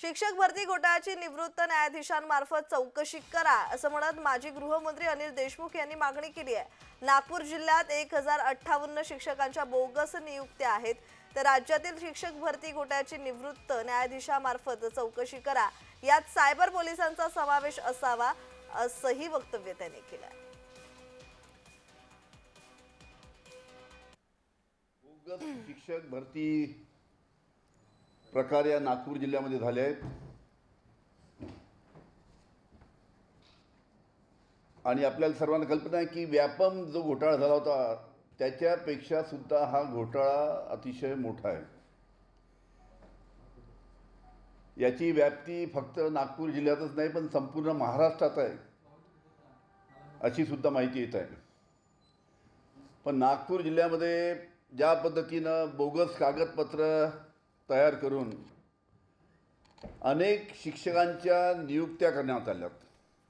शिक्षक भरती घोटाळ्याची निवृत्त न्यायाधीशांमार्फत चौकशी करा असं म्हणत माजी गृहमंत्री अनिल देशमुख यांनी मागणी केली आहे. नागपूर जिल्ह्यात एक हजार अठ्ठावन्न शिक्षकांच्या बोगस नियुक्त्या आहेत. तर राज्यातील शिक्षक भरती घोटाळ्याची निवृत्त न्यायाधीशामार्फत चौकशी करा. यात सायबर पोलिसांचा समावेश असावा असंही वक्तव्य त्यांनी केलं आहे. शिक्षक भरती प्रकार या नागपूर जिल्ह्यामध्ये झाले आहेत. आणि आपल्याला सर्वांना कल्पना आहे की व्यापम जो घोटाळा झाला होता त्याच्यापेक्षा सुद्धा हा घोटाळा अतिशय मोठा आहे. याची व्याप्ती फक्त नागपूर जिल्ह्यातच नाही पण संपूर्ण महाराष्ट्रात आहे अशी सुद्धा माहिती येत आहे. पण नागपूर जिल्ह्यामध्ये ज्या पद्धतीनं बोगस कागदपत्र तयार करून अनेक शिक्षकांच्या नियुक्त्या करण्यात आल्यात